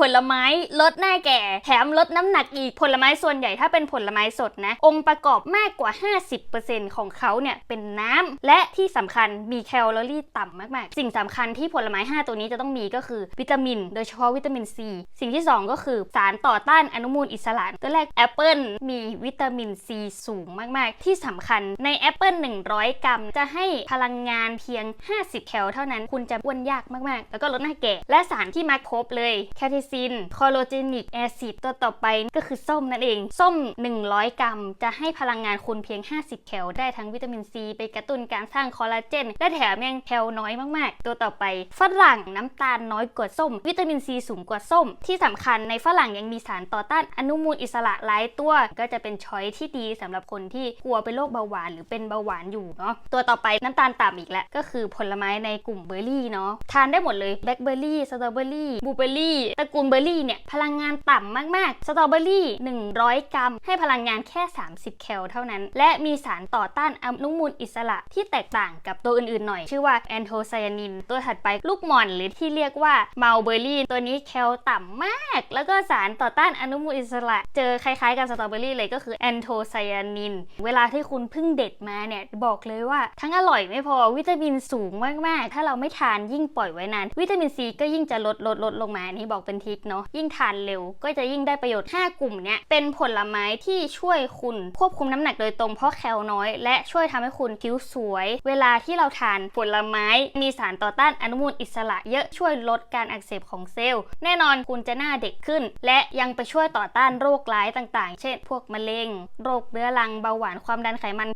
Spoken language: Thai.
ผลไม้ลดหน้าแก่ แถมลดน้ำหนักอีกผลไม้ส่วนใหญ่ถ้าเป็นผลไม้สดนะ องค์ประกอบมากกว่า 50%ของเขาเนี่ยเป็นน้ำและที่สำคัญมีแคลอรี่ต่ำมากๆ สิ่งสำคัญที่ผลไม้ 5 ตัวนี้จะต้องมีก็คือวิตามิน โดยเฉพาะวิตามินซีสิ่งที่ 2 ก็คือสารต่อต้านอนุมูลอิสระตัวแรกแอปเปิลมีวิตามินซีสูงมากๆ ที่สำคัญในแอปเปิล100 กรัม จะให้พลังงานเพียง 50 แคลเท่านั้น คุณจะอ้วนยากมากๆ แล้วก็ลดหน้าแก่ และสารที่มาครบเลยแคทซินคอโลเจนิกแอซิดตัวต่อไปก็คือส้มนั่นเอง ส้ม 100 กรัม จะให้พลังงานคุณเพียง 50 แคลได้ทั้งวิตามินซีไปกระตุ้นการสร้างคอลลาเจน และแถมยังแคลน้อยมากๆ ตัวต่อไป ฝรั่งน้ำตาลน้อยกว่าส้ม วิตามินซีสูงกว่าส้ม ที่สำคัญในฝรั่งยังมีสารต่อต้านอนุมูลอิสระหลายตัว ก็จะเป็นช้อยที่ดีสำหรับคนที่กลัวเป็นโรคเบาหวานหรือเป็นเบาหวานอยู่เนาะตัวต่อไปน้ำตาลต่ำอีกแล้วก็คือผลไม้ในกลุ่มเบอร์รี่เนาะทานได้หมดเลยแบล็คเบอร์รี่สตรอเบอร์รี่บลูเบอร์รี่ตระกูลเบอร์รี่เนี่ยพลังงานต่ำมากๆ สตรอเบอร์รี่ 100 กรัม ให้พลังงานแค่ 30 แคลเท่านั้น และมีสารต่อต้านอนุมูลอิสระที่แตกต่างกับตัวอื่นๆหน่อย ชื่อว่าแอนโทไซยานิน ตัวถัดไปลูกหม่อนหรือที่เรียกว่าเมลเบอร์รี่ ตัวนี้แคลต่ำมาก แล้วก็สารต่อต้านอนุมูลอิสระ เจอคล้ายๆกับสตรอเบอร์รี่เลยก็คือแอนโทไซยานิน เวลาที่คุณเพิ่งเด็ดมาเนี่ยบอกเลยว่าทั้งอร่อยไม่พอวิตามินสูงมากๆ ถ้าเราไม่ทานยิ่งปล่อยไว้นานวิตามินซีก็ยิ่งจะลดลดลดลงมาอันนี่บอกเป็นทริกเนาะยิ่งทานเร็วก็จะยิ่งได้ประโยชน์ 5 กลุ่มเนี่ยเป็นผลไม้ที่ช่วยคุณควบคุมน้ำหนักโดยตรงเพราะแคลน้อย และช่วยทำให้คุณผิวสวย เวลาที่เราทานผลไม้มีสารต่อต้านอนุมูลอิสระเยอะช่วยลดการอักเสบของเซลล์ แน่นอนคุณจะหน้าเด็กขึ้น และยังไปช่วยต่อต้านโรคร้ายต่างๆ เช่น พวกมะเร็ง โรคเรื้อรังเบาหวานความดันไขมัน